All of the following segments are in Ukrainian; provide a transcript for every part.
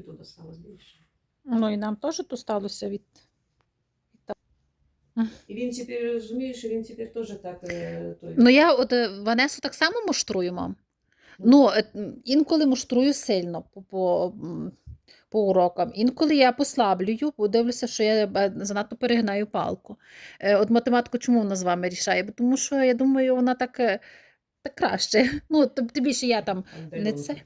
Андрію то досталось більше. Ну і нам теж то сталося від. І він тепер розуміє, що він тепер теж так е, той. Ну я от е, Ванесу так само муштрую, мам. Ну, е, інколи муштрую сильно по, по, по урокам. Інколи я послаблюю, бо дивлюся, що я занадто перегинаю палку. От математику чому вона з вами рішає? Тому що я думаю, вона так, так краще. Ну, тим більше я там не це.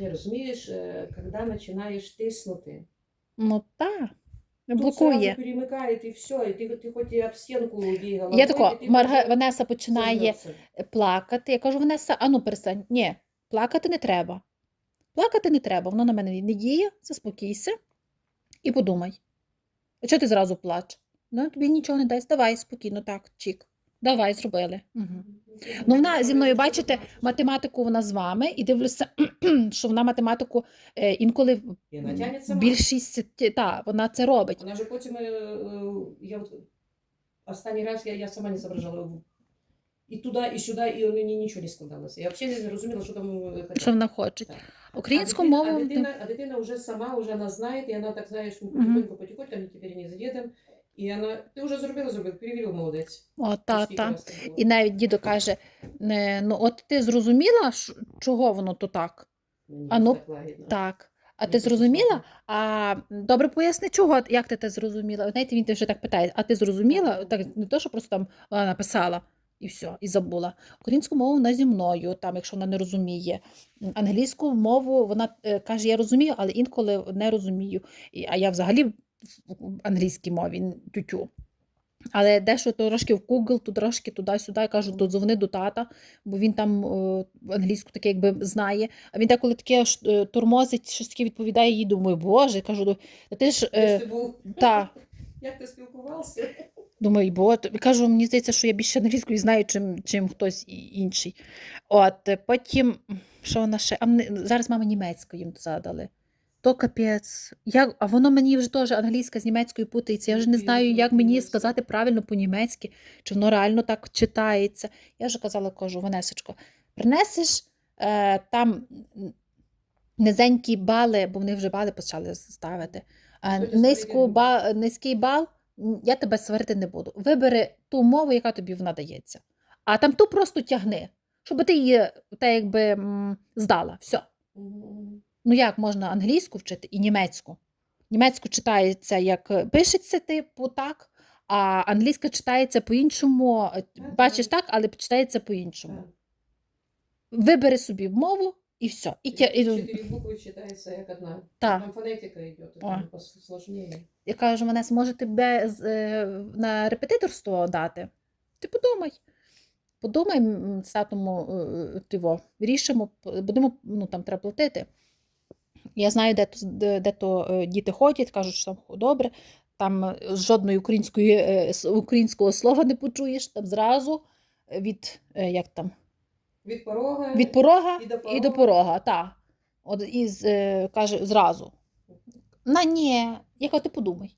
Не розумієш, е, коли починаєш тиснути, Ну так, блокує. перемикає і все, і ти, ти хоч і об стінку бігала. Я тако, Марга... Ванеса починає плакати. Я кажу, Ванеса, а ну перестань. Ні, плакати не треба. Плакати не треба, воно на мене не діє, заспокійся і подумай. А чого ти зразу плач? Ну, тобі нічого не дасть. Давай спокійно, так, чік. Давай, зробили. Угу. Ну, вона зі мною, бачите, математику вона з вами, і дивлюся, що вона математику е, інколи І вона більшість, та, вона це робить. Вона же потім, е, е, я от, останній раз я, я сама не зображала. І туди, і сюди, і мені нічого не складалося. Я взагалі не розуміла, що там е, хотіла. Що вона хоче. Так. Українську а дитина, мову. А дитина, а дитина уже сама, уже она знает, и она так, знаешь, ну, Мгм. потихоньку, потихоньку, они теперь не за дедом. И она, ты уже зробила, зробила, перевірив, молодець. О, та, та. І навіть дідо каже: ну от ти зрозуміла, чого воно то так? Мені а ну, так лагідно. Так. А ти зрозуміла? А добре поясни, чого, як ти це зрозуміла? Знаєте, він те вже так питає, а ти зрозуміла? Так не то, що просто там вона написала і все, і забула. Українську мову вона зі мною, там, якщо вона не розуміє. Англійську мову вона е, каже, я розумію, але інколи не розумію. А я взагалі в англійській мові тютю. Але дещо трошки в Google, то трошки туди-сюди, я кажу, додзвони до тата, бо він там е, англійську таке якби знає. А він деколи таке ш- е, тормозить, щось таке відповідає їй, думаю, боже, кажу, «Ну, та ти ж. Е, та, Як ти спілкувався? думаю, бо кажу, мені здається, що я більше англійською знаю, чим, чим хтось інший. От, потім, що вона ще? А зараз мама німецькою їм задали. То капець. Як, а воно мені вже теж англійська з німецькою путається. Я вже не знаю, як мені сказати правильно по-німецьки, чи воно реально так читається. Я вже казала, кажу, Ванесочко, принесеш е, там низенькі бали, бо вони вже бали почали ставити. Тоді низьку ба, низький бал, я тебе сварити не буду. Вибери ту мову, яка тобі вона дається. А там ту просто тягни, щоб ти її та, якби, здала. Все. Ну як можна англійську вчити і німецьку? Німецьку читається як е, пишеться, типу, так, а англійська читається по-іншому. е, Бачиш так. так, але читається по-іншому. Вибери собі мову і все. І, Чотири букви читається як одна. та. Там фонетика йде, там посложніше. Я кажу, мене може тебе е, на репетиторство дати? Ти подумай. Подумай, м, з татом е, тиво, вирішимо, будемо, ну там треба платити. Я знаю, де то, де, то е, діти ходять, кажуть, що там добре, там е, жодної української, е, українського слова не почуєш, там зразу від, як там, Від порога. від порога і до і до порога. порога, так. От е, каже, зразу. На ні, я кажу, ти подумай.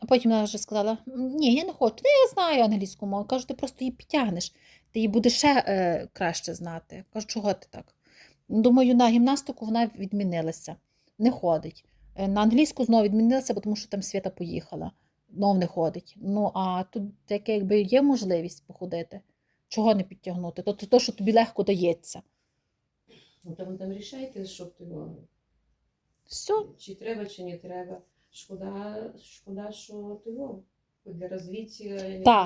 А потім вона вже сказала: ні, я не хочу. Я знаю англійську мову. Кажу, ти просто її підтягнеш, ти її будеш ще е, краще знати. Кажу, чого ти так? Думаю, на гімнастику вона відмінилася, не ходить. Е, На англійську знову відмінилася, бо тому що там Свята поїхала, знов не ходить. Ну, а тут таке, якби є можливість походити. Чого не підтягнути? То, то, то що тобі легко дається. Ну, там, там рішайте, щоб ти Все. чи треба, чи не треба. Шкода, шкода, що ти його для розвиття,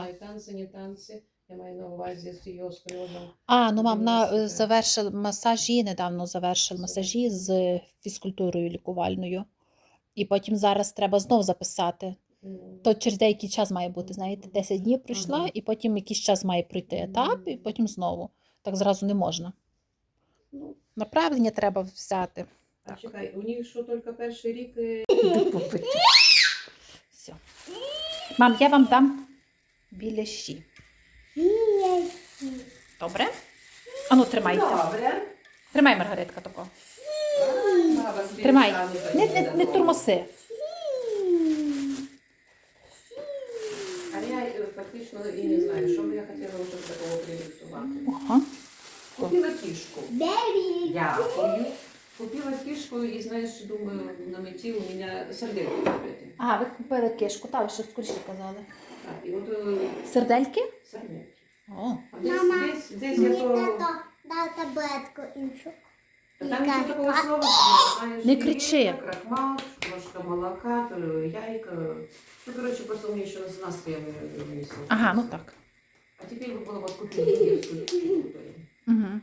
не танці, не танці. Я маю на увазі з його скольозом. А, ну мам, вона Гімнастика. е, завершила масажі, недавно завершила масажі з фізкультурою лікувальною. І потім зараз треба знов записати. То через деякий час має бути, знаєте, 10 днів пройшла, Ага. і потім якийсь час має пройти етап, і потім знову. Так зразу не можна. Ну, Направлення треба взяти. а чекай, у них що тільки перший рік е, Все. Мам, я вам дам біляші. Добре? Ану, тримайте. Добре. Тримай, Маргаритка, тако. Тримай. Не, не, не турмоси. А я е, фактично і не знаю, що б я хотіла вже такого прилюбувати. Ага. Купила кішку. Дякую. Купила кишку и, знаешь, думаю, на мети у меня сардельки купити. А, ви купили кишку, та ви ще скоріше казали. Так, і от е, Сердельки? сардельки. О. А десь, Мама, десь, десь Мені то... тато дав таблетку іншу. Та Там нічого такого слова немає. Знаєш, Не яєчка, кричи. Крахмал, ложка молока, то яйка. Ну, короче, просто у меня еще с настроем вместе. Ага, ну так. А теперь бы было вот купить кишку. Угу.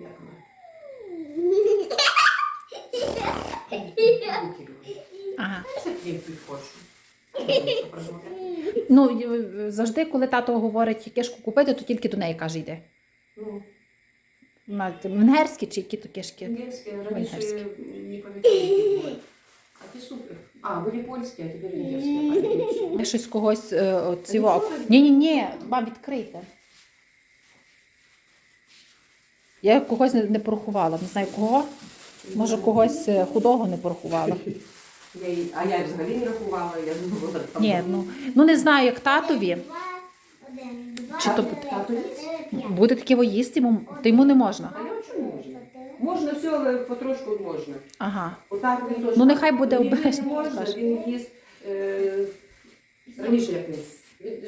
Як вона? Ага. Ну, завжди, коли тато говорить кишку купити, то тільки до неї каже йде. Ну, венгерські чи які то кишки? Раньше Венгерские. не пам'ятаю. А ти супер. А, були польські, а тепер індійські. Я щось когось е, цього. Ні, ні, ні, ба відкрийте. Я когось не порахувала, не знаю кого. Може, когось е, худого не порахувала. Я А я взагалі не рахувала, я думала, там. Ні, ну, ну не знаю, як татові. Один, два, Чи то три, тато чотири, п'ять. Буде таке воїсти, йому, то йому не можна. А я чому можна? Можна все, але потрошку можна. Ага. Отак він теж. Ну, нехай буде Він не можна, каже. він їсть е, раніше як не.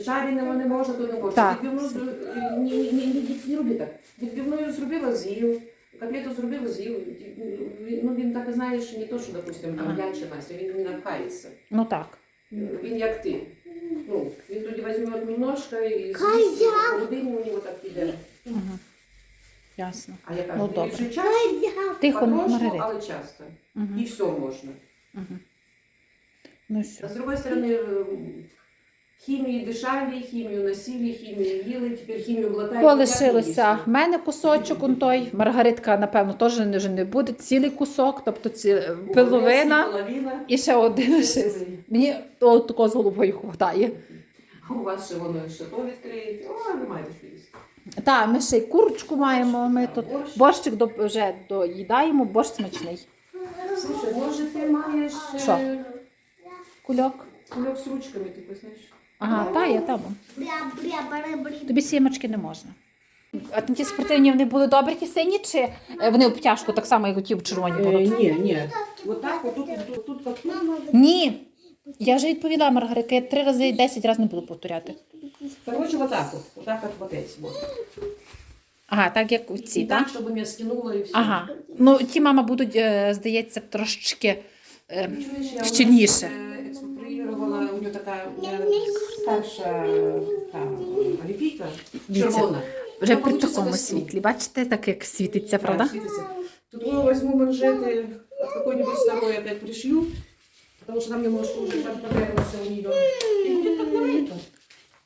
Жареного не можна, то не можна. Так. Відбивну з- ні, ні, ні, ні, не роби так. Відбивною зробила з'їв, котлету зробила з'їв. Ну він так, знаєш, не то, що, допустимо, там Ага. я чи Настя, він не напхається. Ну так. Він як ти. Ну, він тоді візьме немножко і з'їсть, і я- по годині у нього так піде. Угу. Ясно. А я кажу, Ну, ну, добре. вже час. Тихо, потрошку, Маргарита. але часто. Угу. І все можна. Угу. Ну А все. с другой стороны, э, химией дышали, химию носили, химию ели, теперь химию глотали. Полишилося в мене кусочок, он той. Маргаритка, напевно, теж не- вже не буде. Цілий кусок, тобто ці, половина Половина. і ще один лишився. Мені такого з головою хватає. А у вас ще воно ще то відкриють. О, немає що їсти. Так, ми ще й курочку маємо. Ми тут Борщ. борщик до, вже доїдаємо, борщ смачний. Слушай, може ти маєш е, Що? Кульок. кульок з ручками, ти знаєш? Ага, та я там. Тобі сімочки не можна. А ті спортивні вони були добрі, ті сині, чи е, вони обтяжку так само, як ті в червоні були? ні, ні. Вот так, вот тут, тут, тут, тут. Мама, Ні. Я вже відповіла, Маргарита, я три рази, десять разів не буду повторяти. Короче, вот так вот. Вот так вот, вот эти вот. Ага, так як І ці, так, так? щоб я скинула і все. Ага. Ну, ті, мама, будуть, е, здається, трошечки. е, Щільніше. у нас, е, експроприювала, у нього така е, старша та, олімпійка, Дивіться, червона. Вже Вона при получиться такому костюм. світлі. Бачите, так як світиться, Да, правда? светится. Тут я возьму манжеты, от какой-нибудь старой опять пришью, потому что там немножко уже так понравился у нее. И будет как новенько.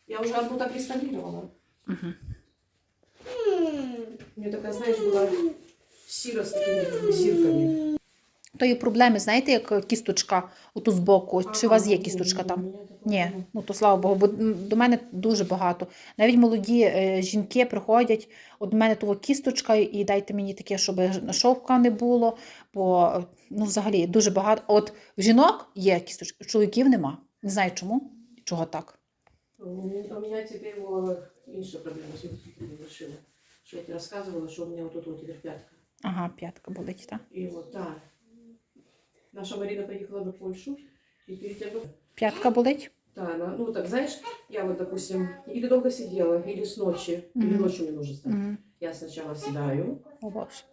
Я уже одну так реставрировала. Угу. У нее такая, знаешь, была сира с такими как бы зирками. Тої проблеми, знаєте, як кісточка оту збоку. Чи у вас є кісточка там? Ні, ну то слава Богу, бо до мене дуже багато. Навіть молоді е, жінки приходять, от до мене того кісточка, і дайте мені таке, щоб шовка не було. Бо е, ну, взагалі дуже багато. От в жінок є кісточка, чоловіків нема. Не знаю чому, чого так. У меня- у меня теперь была инша проблема, смотрите, я тебе рассказывала, что у меня вот тут пятка. Ага, п'ятка болить, так? И вот, да. Наша в Польшу, и перед тем, как П'ятка болить? Да, она, ну так знаешь, я вот, допустим, или долго сидела, или с ночи, или ночью мне нужно. Угу. Я сначала седаю, О, Боже.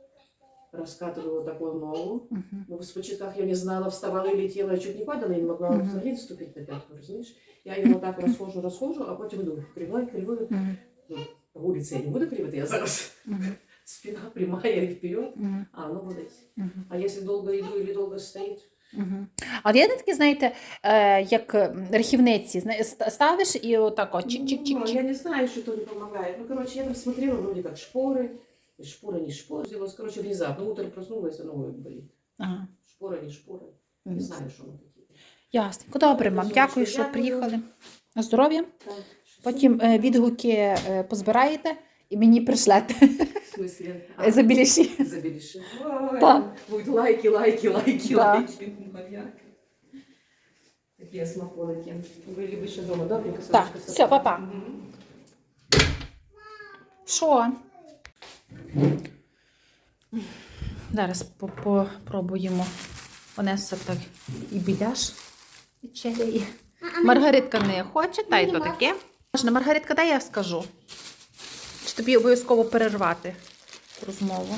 раскатываю вот такую ногу. Угу. Ну, в спочатках я не знала, вставала и летела, я чуть не падала, и не могла взагалі ступить на пятку, розумієш? Я її вот так розхожу, розхожу, а потім иду кривою, кривою. Угу. Ну, вулиці я не буду кривити, я зараз. Угу. Спина прямая и вперед, Угу. а оно болить. Угу. А если долго иду или долго стоит, Угу. А є такі, знаєте, е, як рахівниці, ставиш і отак от Ну, чик-чик-чик-чик. я не знаю, что то не помогает. Ну, короче, я там смотрела, вроде как шпоры. И Шпора, не шпора. Сделалось, короче, внезапно. Утром проснулась, а нога. Ага. Шпора, не шпора. Не знаю, что оно такие. Ясненько. Добре, мам, дякую, що приїхали. На здоров'я. Потім е, відгуки е, позбираєте і мені пришлете В смысле? А, за біліші. Заберешь. Ой, Да. Будут лайки, лайки, лайки, Да. лайки. Маньяк. Такие смаколики. Были бы еще дома, да, Вика, Так, Сонечка, всё, с- па-па. Мгм. Що? Зараз по- попробуємо. Онеса так і біляш відчеряє. Маргаритка не хоче, та й то Мені таке. Можна, Маргаритка, дай я скажу. Тобі обов'язково перервати розмову?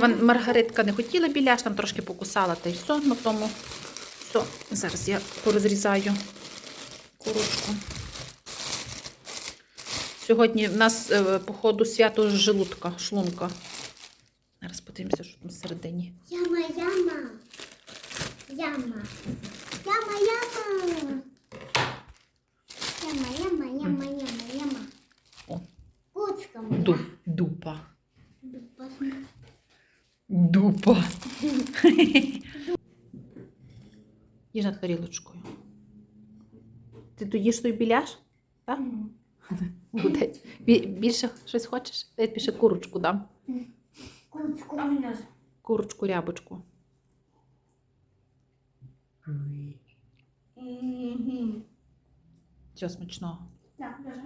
Вон, Маргаритка не хотіла біляш, там трошки покусала та й все на тому. Все, зараз я порозрізаю курочку. Сьогодні в нас, е, походу, свято желудка, шлунка. Зараз подивимося, що там всередині. Яма. Яма. Яма, яма. Яма, яма, яма, яма, яма. О. Куцка моя. Ду, дупа. Дупа. Дупа. Їж над тарілочкою. Ти доїш той біляш? Так? Більше щось хочеш? Я тобі ще курочку дам. Куцку. Курочку, рябочку. Чого смачного? Так, дуже.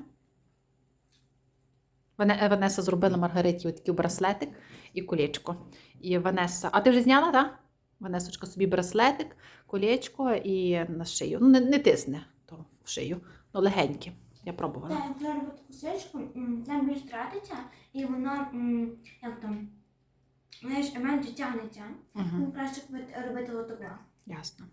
Е, Ванеса зробила Маргариті такий браслетик і колечко. І Ванеса. А ти вже зняла, так? Ванесочка собі браслетик, колечко і на шию. Ну, не, не тисне то в шию, ну легеньке. Я пробувала. Так, якщо робити косичку, там більш тратиться, і воно, як там, знаєш, менше тягнеться. Угу. Краще робити- робити. Ясно.